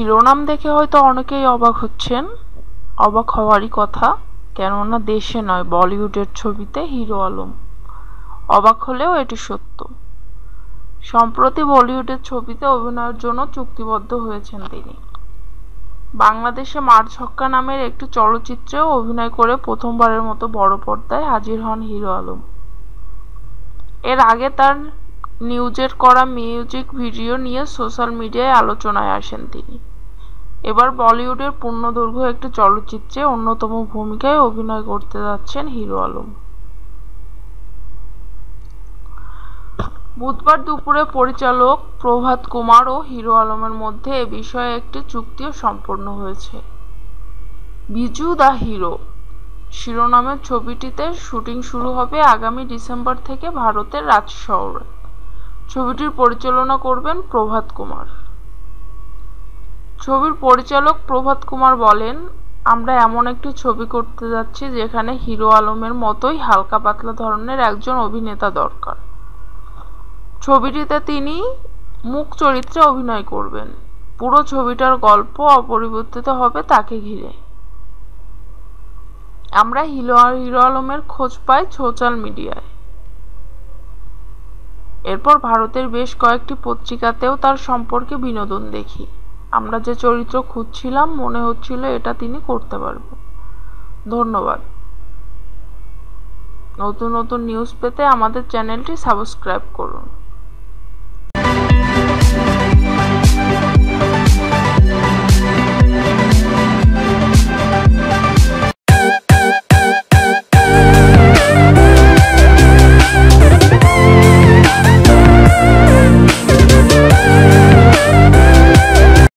শিরোনাম দেখে হয়তো অনেকেই অবাক হচ্ছেন। অবাক হওয়ারই কথা, কেননা দেশে নয়, বলিউডের ছবিতে হিরো আলম। অবাক হলেও এটি সত্য। সম্প্রতি বলিউডের ছবিতে অভিনয়ের জন্য চুক্তিবদ্ধ হয়েছেন তিনি। বাংলাদেশে মার ছক্কা নামের একটি চলচ্চিত্রেও অভিনয় করে প্রথমবারের মতো বড় পর্দায় হাজির হন হিরো আলম। এর আগে তার নিউজের করা মিউজিক ভিডিও নিয়ে সোশ্যাল মিডিয়ায় আলোচনায় আসেন তিনি। এবার বলিউডের পূর্ণদৈর্ঘ্য একটি চলচ্চিত্রে অন্যতম ভূমিকায় অভিনয় করতে যাচ্ছেন হিরো আলম। বুধবার দুপুরে পরিচালক প্রভাত কুমার ও হিরো আলমের মধ্যে এ বিষয়ে একটি চুক্তিও সম্পন্ন হয়েছে। বিজু দ্য হিরো শিরোনামের ছবিটিতে শুটিং শুরু হবে আগামী ডিসেম্বর থেকে ভারতের রাজ শহরে ছবিটির পরিচালনা করবেন প্রভাত কুমার। ছবির পরিচালক প্রভাত কুমার বলেন, আমরা এমন একটি ছবি করতে যাচ্ছি যেখানে হিরো আলমের মতোই হালকা পাতলা ধরনের একজন অভিনেতা দরকার। ছবিটিতে তিনি মুখ চরিত্রে অভিনয় করবেন। পুরো ছবিটার গল্প অপরিবর্তিত হবে তাকে ঘিরে। আমরা হিরো হিরো আলমের খোঁজ পাই সোশ্যাল মিডিয়ায়। এরপর ভারতের বেশ কয়েকটি পত্রিকাতেও তার সম্পর্কে বিনোদন দেখি। আমরা যে চরিত্র খুঁজছিলাম, মনে হচ্ছিল এটা তিনি করতে পারবেন ধন্যবাদ। নতুন নতুন নিউজ পেতে আমাদের চ্যানেলটি সাবস্ক্রাইব করুন।